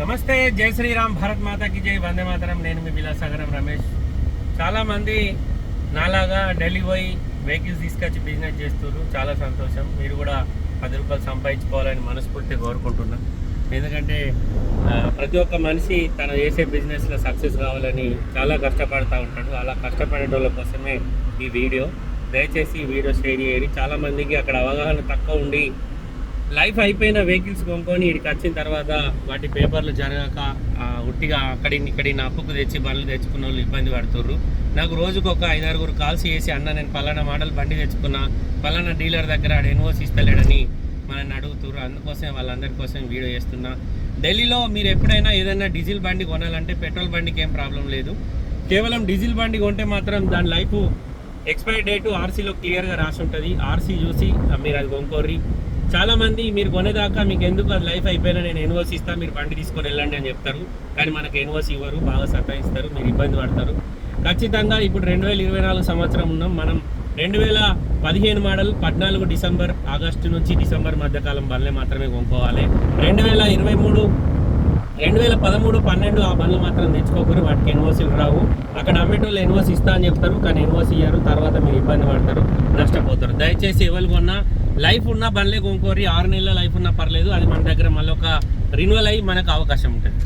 నమస్తే జై శ్రీరామ్ భారత్ మాతాకి జై వందే మాతరం. నేను మీ విలాసాగరం రమేష్. చాలామంది నాలాగా ఢిల్లీ పోయి వెహికల్స్ తీసుకొచ్చి బిజినెస్ చేస్తున్నారు. చాలా సంతోషం. మీరు కూడా పది రూపాయలు సంపాదించుకోవాలని మనస్ఫూర్తిగా కోరుకుంటున్నా. ఎందుకంటే ప్రతి ఒక్క మనిషి తను చేసే బిజినెస్లో సక్సెస్ కావాలని చాలా కష్టపడుతూ ఉంటాడు. అలా కష్టపడేటోళ్ళ కోసమే ఈ వీడియో దయచేసి ఈ వీడియో షేర్ చేయండి. చాలామందికి అక్కడ అవగాహన తక్కువ ఉండి లైఫ్ అయిపోయిన వెహికల్స్ కొనుక్కొని ఇక్కడికి వచ్చిన తర్వాత వాటి పేపర్లు జరగక ఉట్టిగా అక్కడి ఇక్కడి అప్పుకు తెచ్చి బండ్లు తెచ్చుకున్న వాళ్ళు ఇబ్బంది పడుతుర్రు. నాకు రోజుకు ఒక ఐదారుగురు కాల్స్ చేసి అన్న నేను పలానా మోడల్ బండి తెచ్చుకున్నా పలానా డీలర్ దగ్గర ఆడ ఎన్ఓసి ఇస్తలేడని మనల్ని అడుగుతుర్రు. అందుకోసం వాళ్ళందరి కోసం వీడియో చేస్తున్నా. ఢిల్లీలో మీరు ఎప్పుడైనా ఏదైనా డీజిల్ బండి కొనాలంటే పెట్రోల్ బండికి ఏం ప్రాబ్లం లేదు. కేవలం డీజిల్ బండి కొంటే మాత్రం దాని లైఫ్ ఎక్స్పైరీ డేటు ఆర్సీలో క్లియర్గా రాసి ఉంటుంది ఆర్సీ చూసి మీరు అది కొనుక్కోర్రి చాలా మంది మీరు కొనేదాకా మీకు ఎందుకు అది లైఫ్ అయిపోయినా నేను ఎన్ఓసి ఇస్తా మీరు బండి తీసుకొని వెళ్ళండి అని చెప్తారు. కానీ మనకు ఎన్ఓసి ఇవ్వరు బాగా సతాయిస్తారు మీరు ఇబ్బంది పడతారు. ఖచ్చితంగా ఇప్పుడు రెండు వేల ఇరవై నాలుగు సంవత్సరం ఉన్నాం. మనం రెండు వేల పదిహేను మోడల్ పద్నాలుగు డిసెంబర్ ఆగస్టు నుంచి డిసెంబర్ మధ్యకాలం బండ్లే మాత్రమే కొనుక్కోవాలి. రెండు వేల ఇరవై మూడు రెండు వేల పదమూడు పన్నెండు ఆ బండ్లు మాత్రం తెచ్చుకోకూరు వాటికి ఎన్ఓసీలు రావు. అక్కడ అమ్మేటోళ్ళు ఎన్ఓసీ ఇస్తా అని చెప్తారు కానీ ఎన్ఓసి ఇయ్యారు. తర్వాత మీరు ఇబ్బంది పడతారు నష్టపోతారు. దయచేసి ఎవరు కొన్నా లైఫ్ ఉన్న బండ్లే కొనుక్కోరి. ఆరు నెలల లైఫ్ ఉన్నా పర్లేదు. అది మన దగ్గర మళ్ళీ ఒక రిన్యువల్ అయ్యి మనకు అవకాశం ఉంటుంది.